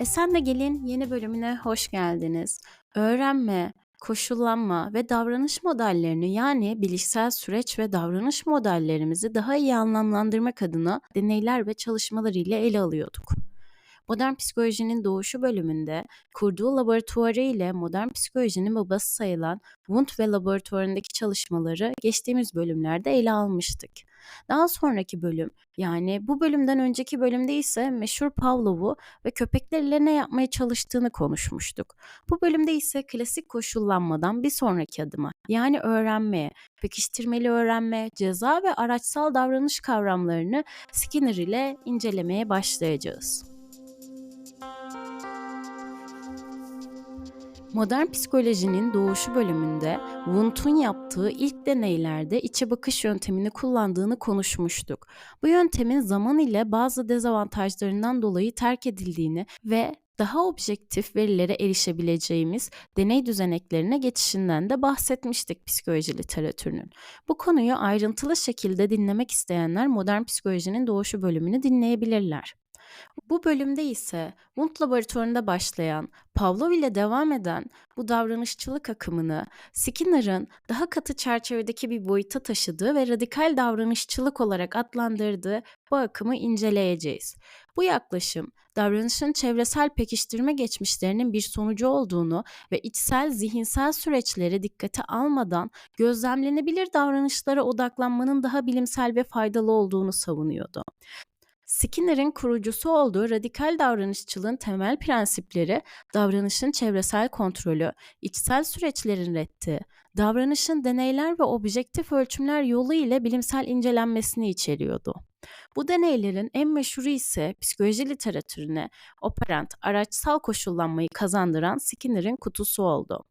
E Sen de Gelin yeni bölümüne hoş geldiniz. Öğrenme, koşullanma ve davranış modellerini yani bilişsel süreç ve davranış modellerimizi daha iyi anlamlandırmak adına deneyler ve çalışmalar ile ele alıyorduk. Modern Psikolojinin Doğuşu bölümünde kurduğu laboratuvarı ile modern psikolojinin babası sayılan Wundt ve laboratuvarındaki çalışmaları geçtiğimiz bölümlerde ele almıştık. Daha sonraki bölüm yani bu bölümden önceki bölümde ise meşhur Pavlov'u ve köpeklerle ne yapmaya çalıştığını konuşmuştuk. Bu bölümde ise klasik koşullanmadan bir sonraki adıma yani öğrenmeye, pekiştirmeli öğrenme, ceza ve araçsal davranış kavramlarını Skinner ile incelemeye başlayacağız. Modern psikolojinin doğuşu bölümünde Wundt'un yaptığı ilk deneylerde içe bakış yöntemini kullandığını konuşmuştuk. Bu yöntemin zaman ile bazı dezavantajlarından dolayı terk edildiğini ve daha objektif verilere erişebileceğimiz deney düzeneklerine geçişinden de bahsetmiştik psikoloji literatürünün. Bu konuyu ayrıntılı şekilde dinlemek isteyenler modern psikolojinin doğuşu bölümünü dinleyebilirler. Bu bölümde ise Wundt laboratuvarında başlayan, Pavlov ile devam eden bu davranışçılık akımını Skinner'ın daha katı çerçevedeki bir boyuta taşıdığı ve radikal davranışçılık olarak adlandırdığı bu akımı inceleyeceğiz. Bu yaklaşım davranışın çevresel pekiştirme geçmişlerinin bir sonucu olduğunu ve içsel zihinsel süreçleri dikkate almadan gözlemlenebilir davranışlara odaklanmanın daha bilimsel ve faydalı olduğunu savunuyordu. Skinner'in kurucusu olduğu radikal davranışçılığın temel prensipleri davranışın çevresel kontrolü, içsel süreçlerin reddi, davranışın deneyler ve objektif ölçümler yolu ile bilimsel incelenmesini içeriyordu. Bu deneylerin en meşhuru ise psikoloji literatürüne operant, araçsal koşullanmayı kazandıran Skinner'in kutusu oldu.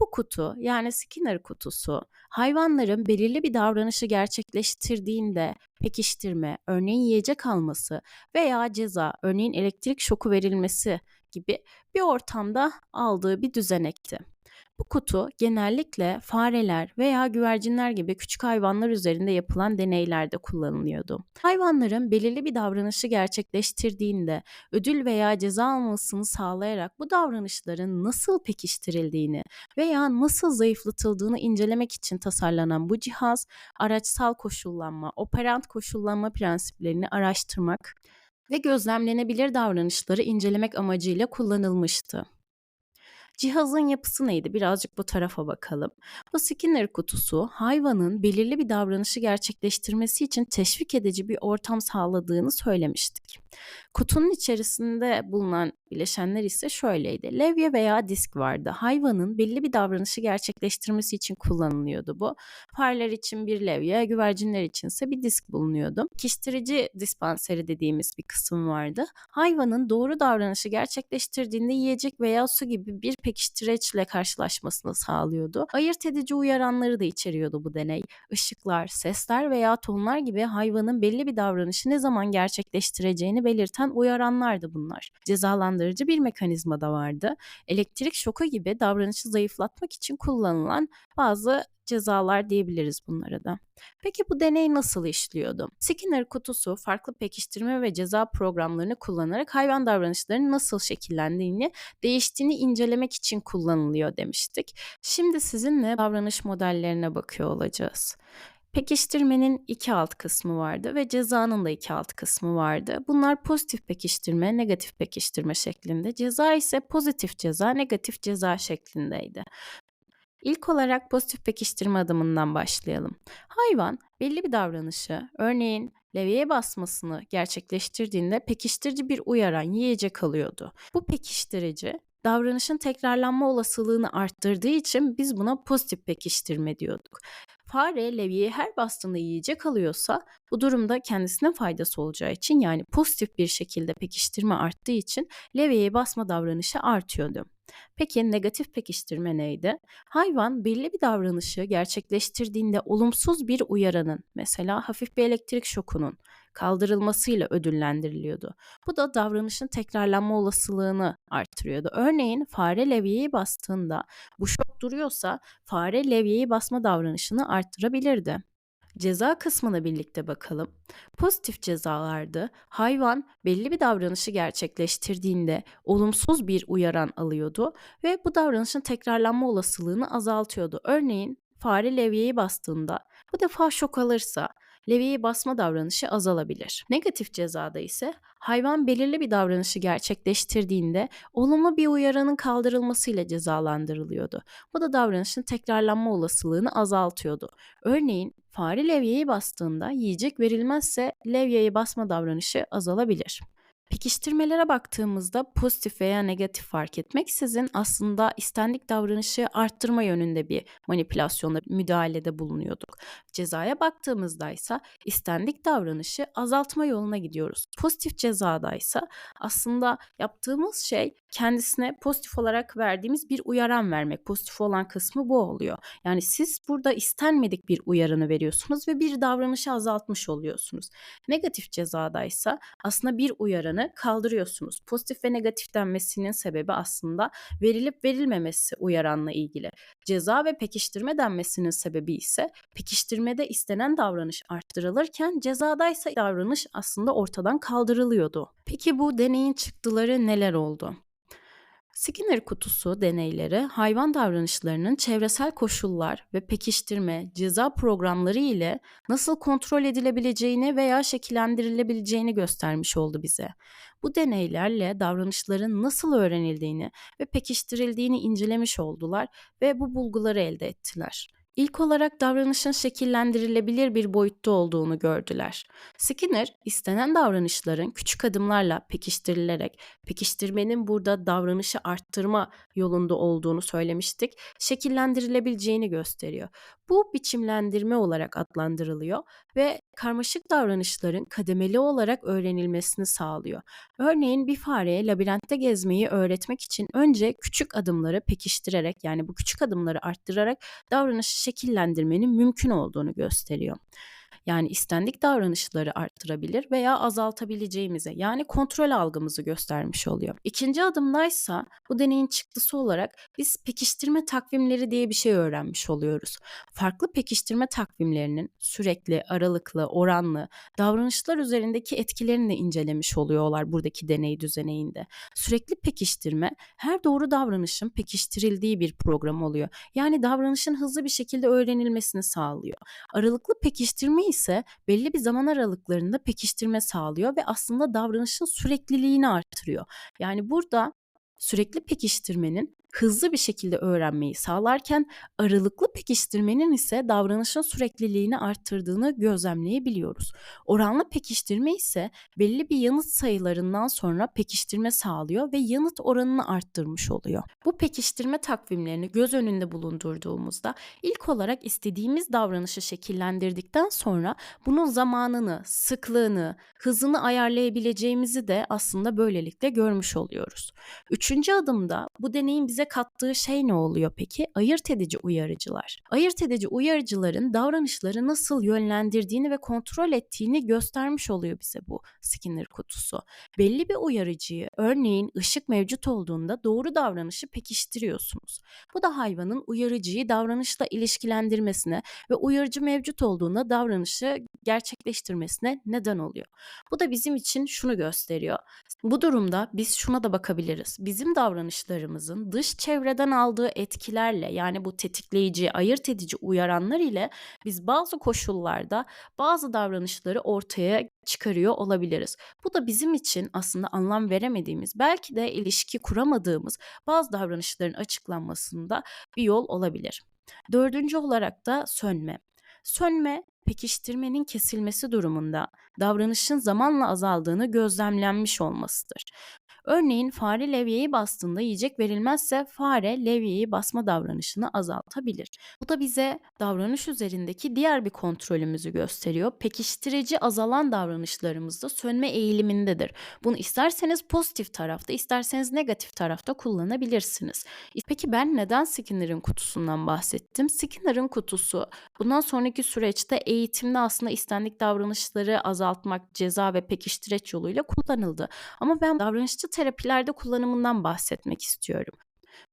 Bu kutu yani Skinner kutusu hayvanların belirli bir davranışı gerçekleştirdiğinde pekiştirme, örneğin yiyecek alması veya ceza, örneğin elektrik şoku verilmesi gibi bir ortamda aldığı bir düzenekti. Bu kutu genellikle fareler veya güvercinler gibi küçük hayvanlar üzerinde yapılan deneylerde kullanılıyordu. Hayvanların belirli bir davranışı gerçekleştirdiğinde ödül veya ceza almasını sağlayarak bu davranışların nasıl pekiştirildiğini veya nasıl zayıflatıldığını incelemek için tasarlanan bu cihaz araçsal koşullanma, operant koşullanma prensiplerini araştırmak ve gözlemlenebilir davranışları incelemek amacıyla kullanılmıştı. Cihazın yapısı neydi? Birazcık bu tarafa bakalım. Bu Skinner kutusu hayvanın belirli bir davranışı gerçekleştirmesi için teşvik edici bir ortam sağladığını söylemiştik. Kutunun içerisinde bulunan bileşenler ise şöyleydi. Levye veya disk vardı. Hayvanın belli bir davranışı gerçekleştirmesi için kullanılıyordu bu. Fareler için bir levye, güvercinler için ise bir disk bulunuyordu. Kiştirici dispanseri dediğimiz bir kısım vardı. Hayvanın doğru davranışı gerçekleştirdiğinde yiyecek veya su gibi bir pekiştireçle karşılaşmasını sağlıyordu. Ayırt edici uyaranları da içeriyordu bu deney. Işıklar, sesler veya tonlar gibi hayvanın belli bir davranışı ne zaman gerçekleştireceğini belirten uyaranlardı bunlar. Cezalandırıcı bir mekanizma da vardı. Elektrik şoku gibi davranışı zayıflatmak için kullanılan bazı cezalar diyebiliriz bunlara da. Peki bu deney nasıl işliyordu? Skinner kutusu farklı pekiştirme ve ceza programlarını kullanarak hayvan davranışlarının nasıl şekillendiğini, değiştiğini incelemek için kullanılıyor demiştik. Şimdi sizinle davranış modellerine bakıyor olacağız. Pekiştirmenin iki alt kısmı vardı ve cezanın da iki alt kısmı vardı. Bunlar pozitif pekiştirme, negatif pekiştirme şeklinde. Ceza ise pozitif ceza, negatif ceza şeklindeydi. İlk olarak pozitif pekiştirme adımından başlayalım. Hayvan belli bir davranışı, örneğin levyeye basmasını gerçekleştirdiğinde pekiştirici bir uyaran yiyecek alıyordu. Bu pekiştirici davranışın tekrarlanma olasılığını arttırdığı için biz buna pozitif pekiştirme diyorduk. Fare levyeye her bastığında yiyecek alıyorsa bu durumda kendisine faydası olacağı için yani pozitif bir şekilde pekiştirme arttığı için levyeye basma davranışı artıyordu. Peki negatif pekiştirme neydi? Hayvan belli bir davranışı gerçekleştirdiğinde olumsuz bir uyaranın, mesela hafif bir elektrik şokunun kaldırılmasıyla ödüllendiriliyordu. Bu da davranışın tekrarlanma olasılığını arttırıyordu. Örneğin fare levyeyi bastığında bu şok duruyorsa fare levyeyi basma davranışını arttırabilirdi. Ceza kısmına birlikte bakalım. Pozitif cezalarda hayvan belli bir davranışı gerçekleştirdiğinde olumsuz bir uyaran alıyordu ve bu davranışın tekrarlanma olasılığını azaltıyordu. Örneğin fare levyeyi bastığında bu defa şok alırsa levyeyi basma davranışı azalabilir. Negatif cezada ise hayvan belirli bir davranışı gerçekleştirdiğinde olumlu bir uyaranın kaldırılmasıyla cezalandırılıyordu. Bu da davranışın tekrarlanma olasılığını azaltıyordu. Örneğin fare levyeyi bastığında yiyecek verilmezse levyeyi basma davranışı azalabilir. Pekiştirmelere baktığımızda pozitif veya negatif fark etmeksizin aslında istendik davranışı arttırma yönünde bir manipülasyonda, müdahalede bulunuyorduk. Cezaya baktığımızda ise istendik davranışı azaltma yoluna gidiyoruz. Pozitif cezada ise aslında yaptığımız şey kendisine pozitif olarak verdiğimiz bir uyaran vermek. Pozitif olan kısmı bu oluyor. Yani siz burada istenmedik bir uyaranı veriyorsunuz ve bir davranışı azaltmış oluyorsunuz. Negatif cezada ise aslında bir uyaranı kaldırıyorsunuz. Pozitif ve negatif denmesinin sebebi aslında verilip verilmemesi uyaranla ilgili. Ceza ve pekiştirme denmesinin sebebi ise pekiştirmede istenen davranış arttırılırken cezada ise davranış aslında ortadan kaldırılıyordu. Peki bu deneyin çıktıları neler oldu? Skinner kutusu deneyleri hayvan davranışlarının çevresel koşullar ve pekiştirme, ceza programları ile nasıl kontrol edilebileceğini veya şekillendirilebileceğini göstermiş oldu bize. Bu deneylerle davranışların nasıl öğrenildiğini ve pekiştirildiğini incelemiş oldular ve bu bulguları elde ettiler. İlk olarak davranışın şekillendirilebilir bir boyutta olduğunu gördüler. Skinner, istenen davranışların küçük adımlarla pekiştirilerek, pekiştirmenin burada davranışı arttırma yolunda olduğunu söylemiştik, şekillendirilebileceğini gösteriyor. Bu biçimlendirme olarak adlandırılıyor ve karmaşık davranışların kademeli olarak öğrenilmesini sağlıyor. Örneğin bir fareye labirentte gezmeyi öğretmek için önce küçük adımları pekiştirerek yani bu küçük adımları arttırarak davranışı şekillendirmenin mümkün olduğunu gösteriyor. Yani istendik davranışları arttırabilir veya azaltabileceğimize yani kontrol algımızı göstermiş oluyor. İkinci adımdaysa bu deneyin çıktısı olarak biz pekiştirme takvimleri diye bir şey öğrenmiş oluyoruz. Farklı pekiştirme takvimlerinin sürekli, aralıklı, oranlı davranışlar üzerindeki etkilerini de incelemiş oluyorlar buradaki deney düzeneyinde. Sürekli pekiştirme her doğru davranışın pekiştirildiği bir program oluyor. Yani davranışın hızlı bir şekilde öğrenilmesini sağlıyor. Aralıklı pekiştirme ise belli bir zaman aralıklarında pekiştirme sağlıyor ve aslında davranışın sürekliliğini artırıyor. Yani burada sürekli pekiştirmenin hızlı bir şekilde öğrenmeyi sağlarken aralıklı pekiştirmenin ise davranışın sürekliliğini arttırdığını gözlemleyebiliyoruz. Oranlı pekiştirme ise belli bir yanıt sayılarından sonra pekiştirme sağlıyor ve yanıt oranını arttırmış oluyor. Bu pekiştirme takvimlerini göz önünde bulundurduğumuzda ilk olarak istediğimiz davranışı şekillendirdikten sonra bunun zamanını, sıklığını, hızını ayarlayabileceğimizi de aslında böylelikle görmüş oluyoruz. Üçüncü adımda bu deneyin bize kattığı şey ne oluyor peki? Ayırt edici uyarıcılar. Ayırt edici uyarıcıların davranışları nasıl yönlendirdiğini ve kontrol ettiğini göstermiş oluyor bize bu Skinner kutusu. Belli bir uyarıcıyı örneğin ışık mevcut olduğunda doğru davranışı pekiştiriyorsunuz. Bu da hayvanın uyarıcıyı davranışla ilişkilendirmesine ve uyarıcı mevcut olduğunda davranışı gerçekleştirmesine neden oluyor. Bu da bizim için şunu gösteriyor. Bu durumda biz şuna da bakabiliriz. Bizim davranışlarımızın dış çevreden aldığı etkilerle yani bu tetikleyici, ayırt edici uyaranlar ile biz bazı koşullarda bazı davranışları ortaya çıkarıyor olabiliriz. Bu da bizim için aslında anlam veremediğimiz, belki de ilişki kuramadığımız bazı davranışların açıklanmasında bir yol olabilir. Dördüncü olarak da sönme. Sönme pekiştirmenin kesilmesi durumunda davranışın zamanla azaldığını gözlemlenmiş olmasıdır. Örneğin fare levyeyi bastığında yiyecek verilmezse fare levyeyi basma davranışını azaltabilir. Bu da bize davranış üzerindeki diğer bir kontrolümüzü gösteriyor. Pekiştirici azalan davranışlarımızda sönme eğilimindedir. Bunu isterseniz pozitif tarafta, isterseniz negatif tarafta kullanabilirsiniz. Peki ben neden Skinner'ın kutusundan bahsettim? Skinner'ın kutusu bundan sonraki süreçte eğitimde aslında istendik davranışları azaltmak, ceza ve pekiştireç yoluyla kullanıldı. Ama ben davranışçı terapilerde kullanımından bahsetmek istiyorum.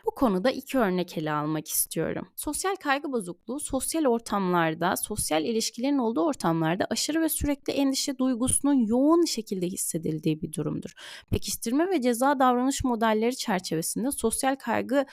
Bu konuda iki örnek ele almak istiyorum. Sosyal kaygı bozukluğu sosyal ortamlarda, sosyal ilişkilerin olduğu ortamlarda aşırı ve sürekli endişe duygusunun yoğun şekilde hissedildiği bir durumdur. Pekiştirme ve ceza davranış modelleri çerçevesinde sosyal kaygı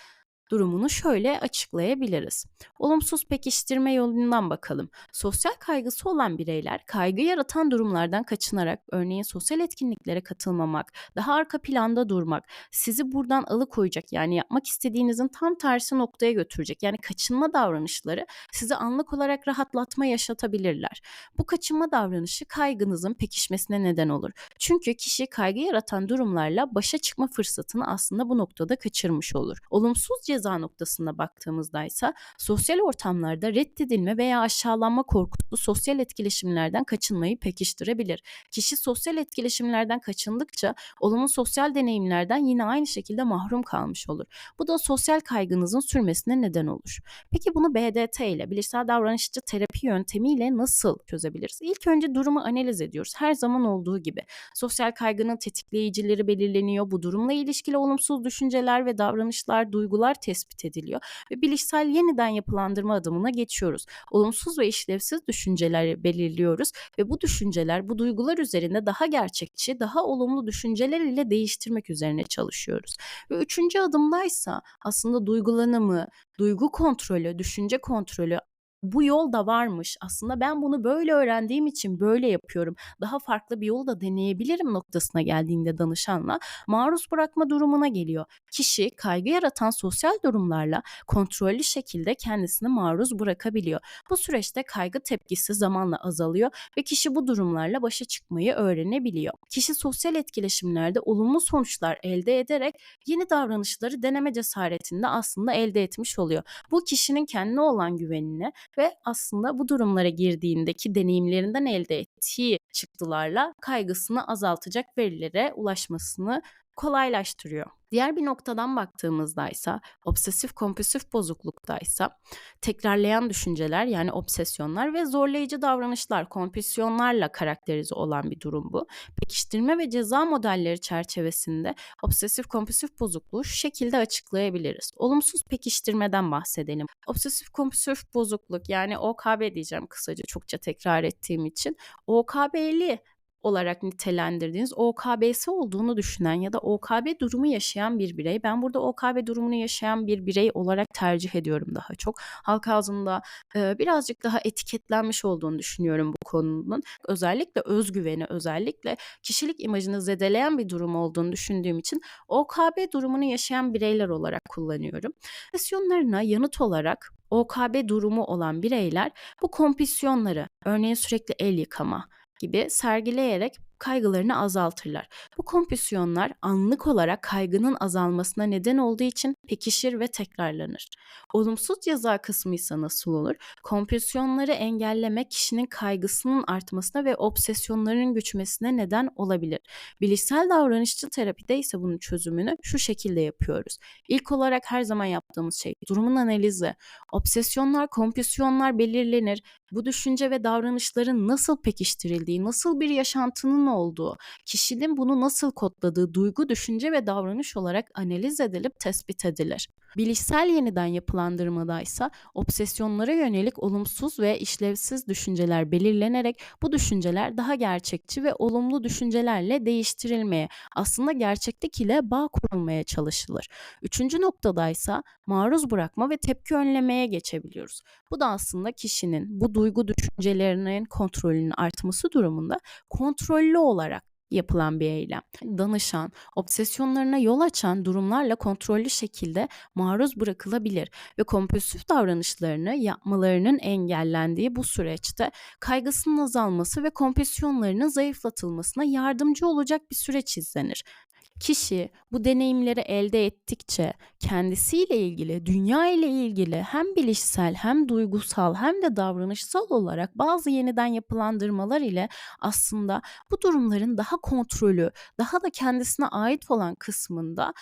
durumunu şöyle açıklayabiliriz. Olumsuz pekiştirme yolundan bakalım. Sosyal kaygısı olan bireyler kaygı yaratan durumlardan kaçınarak örneğin sosyal etkinliklere katılmamak, daha arka planda durmak, sizi buradan alıkoyacak yani yapmak istediğinizin tam tersi noktaya götürecek. Yani kaçınma davranışları sizi anlık olarak rahatlatma yaşatabilirler. Bu kaçınma davranışı kaygınızın pekişmesine neden olur. Çünkü kişi kaygı yaratan durumlarla başa çıkma fırsatını aslında bu noktada kaçırmış olur. Olumsuz ceza noktasına baktığımızda ise sosyal ortamlarda reddedilme veya aşağılanma korkusu sosyal etkileşimlerden kaçınmayı pekiştirebilir. Kişi sosyal etkileşimlerden kaçındıkça olumlu sosyal deneyimlerden yine aynı şekilde mahrum kalmış olur. Bu da sosyal kaygınızın sürmesine neden olur. Peki bunu BDT ile bilişsel davranışçı terapi yöntemiyle nasıl çözebiliriz? İlk önce durumu analiz ediyoruz. Her zaman olduğu gibi. Sosyal kaygının tetikleyicileri belirleniyor. Bu durumla ilişkili olumsuz düşünceler ve davranışlar, duygular tespit ediliyor ve bilişsel yeniden yapılandırma adımına geçiyoruz. Olumsuz ve işlevsiz düşünceleri belirliyoruz ve bu düşünceler, bu duygular üzerinde daha gerçekçi, daha olumlu düşünceler ile değiştirmek üzerine çalışıyoruz. Ve üçüncü adımdaysa aslında duygulanımı, duygu kontrolü, düşünce kontrolü bu yol da varmış. Aslında ben bunu böyle öğrendiğim için böyle yapıyorum. Daha farklı bir yol da deneyebilirim noktasına geldiğinde danışanla maruz bırakma durumuna geliyor. Kişi kaygı yaratan sosyal durumlarla kontrollü şekilde kendisini maruz bırakabiliyor. Bu süreçte kaygı tepkisi zamanla azalıyor ve kişi bu durumlarla başa çıkmayı öğrenebiliyor. Kişi sosyal etkileşimlerde olumlu sonuçlar elde ederek yeni davranışları deneme cesaretinde aslında elde etmiş oluyor. Bu kişinin kendine olan güvenini ve aslında bu durumlara girdiğindeki deneyimlerinden elde ettiği çıktılarla kaygısını azaltacak verilere ulaşmasını kolaylaştırıyor. Diğer bir noktadan baktığımızda ise obsesif kompulsif bozuklukta ise tekrarlayan düşünceler yani obsesyonlar ve zorlayıcı davranışlar kompulsiyonlarla karakterize olan bir durum bu. Pekiştirme ve ceza modelleri çerçevesinde obsesif kompulsif bozukluğu şu şekilde açıklayabiliriz. Olumsuz pekiştirmeden bahsedelim. Obsesif kompulsif bozukluk yani OKB diyeceğim kısaca çokça tekrar ettiğim için. OKB'li olarak nitelendirdiğiniz OKB'si olduğunu düşünen ya da OKB durumu yaşayan bir birey. Ben burada OKB durumunu yaşayan bir birey olarak tercih ediyorum daha çok. Halk ağzında e, birazcık daha etiketlenmiş olduğunu düşünüyorum bu konunun. Özellikle özgüveni, özellikle kişilik imajını zedeleyen bir durum olduğunu düşündüğüm için OKB durumunu yaşayan bireyler olarak kullanıyorum. Depresyonlarına yanıt olarak OKB durumu olan bireyler bu kompisyonları, örneğin sürekli el yıkama, gibi sergileyerek kaygılarını azaltırlar. Bu kompüsyonlar anlık olarak kaygının azalmasına neden olduğu için pekişir ve tekrarlanır. Olumsuz ceza kısmı ise nasıl olur? Kompüsyonları engellemek kişinin kaygısının artmasına ve obsesyonların güçmesine neden olabilir. Bilişsel davranışçı terapide ise bunun çözümünü şu şekilde yapıyoruz. İlk olarak her zaman yaptığımız şey durumun analizi. Obsesyonlar, kompüsyonlar belirlenir. Bu düşünce ve davranışların nasıl pekiştirildiği, nasıl bir yaşantının olduğu, kişinin bunu nasıl kodladığı duygu, düşünce ve davranış olarak analiz edilip tespit edilir. Bilişsel yeniden yapılandırmada ise obsesyonlara yönelik olumsuz ve işlevsiz düşünceler belirlenerek bu düşünceler daha gerçekçi ve olumlu düşüncelerle değiştirilmeye, aslında gerçeklik ile bağ kurulmaya çalışılır. Üçüncü noktada ise maruz bırakma ve tepki önlemeye geçebiliyoruz. Bu da aslında kişinin bu duygu düşüncelerinin kontrolünün artması durumunda kontrollü olarak yapılan bir eylem. Danışan, obsesyonlarına yol açan durumlarla kontrollü şekilde maruz bırakılabilir ve kompulsif davranışlarını yapmalarının engellendiği bu süreçte kaygısının azalması ve kompulsiyonlarının zayıflatılmasına yardımcı olacak bir süreç izlenir. Kişi bu deneyimleri elde ettikçe kendisiyle ilgili, dünya ile ilgili hem bilişsel hem duygusal hem de davranışsal olarak bazı yeniden yapılandırmalar ile aslında bu durumların daha kontrolü, daha da kendisine ait olan kısmında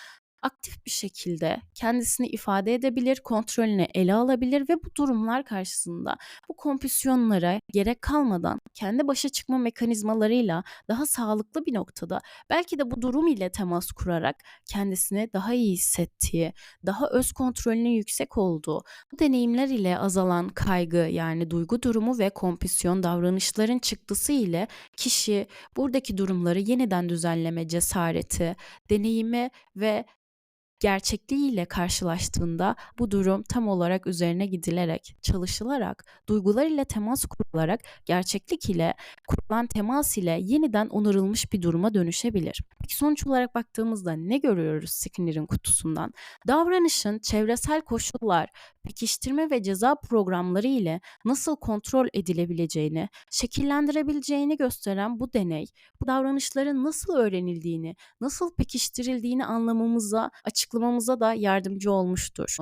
aktif bir şekilde kendisini ifade edebilir, kontrolünü ele alabilir ve bu durumlar karşısında bu kompüsyonlara gerek kalmadan kendi başa çıkma mekanizmalarıyla daha sağlıklı bir noktada belki de bu durum ile temas kurarak kendisini daha iyi hissettiği, daha öz kontrolünün yüksek olduğu, bu deneyimler ile azalan kaygı yani duygu durumu ve kompüsyon davranışların çıktısı ile kişi buradaki durumları yeniden düzenleme cesareti, deneyimi ve gerçekliğiyle karşılaştığında bu durum tam olarak üzerine gidilerek, çalışılarak, duygular ile temas kurularak, gerçeklik ile kurulan temas ile yeniden onarılmış bir duruma dönüşebilir. Peki sonuç olarak baktığımızda ne görüyoruz Skinner'in kutusundan? Davranışın çevresel koşullar, pekiştirme ve ceza programları ile nasıl kontrol edilebileceğini, şekillendirebileceğini gösteren bu deney, bu davranışların nasıl öğrenildiğini, nasıl pekiştirildiğini anlamamıza, açıklamamıza da yardımcı olmuştur.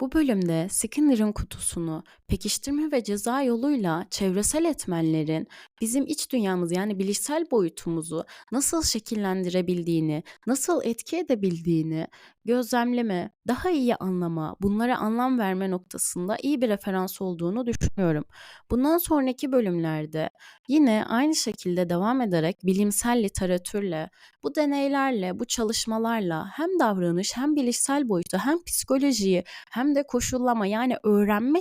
Bu bölümde Skinner'ın kutusunu pekiştirme ve ceza yoluyla çevresel etmenlerin bizim iç dünyamız yani bilişsel boyutumuzu nasıl şekillendirebildiğini, nasıl etki edebildiğini gözlemleme, daha iyi anlama, bunlara anlam verme noktasında iyi bir referans olduğunu düşünüyorum. Bundan sonraki bölümlerde yine aynı şekilde devam ederek bilimsel literatürle, bu deneylerle, bu çalışmalarla hem davranış hem bilişsel boyutu hem psikolojiyi hem de koşullama yani öğrenme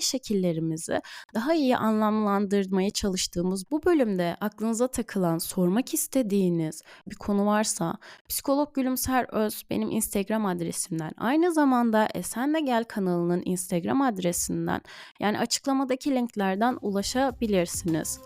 şekillerimizi daha iyi anlamlandırmaya çalıştığımız bu bölümde aklınıza takılan, sormak istediğiniz bir konu varsa psikolog Gülümser Öz benim Instagram adresimden aynı zamanda Esen de Gel kanalının Instagram adresinden yani açıklamadaki linklerden ulaşabilirsiniz.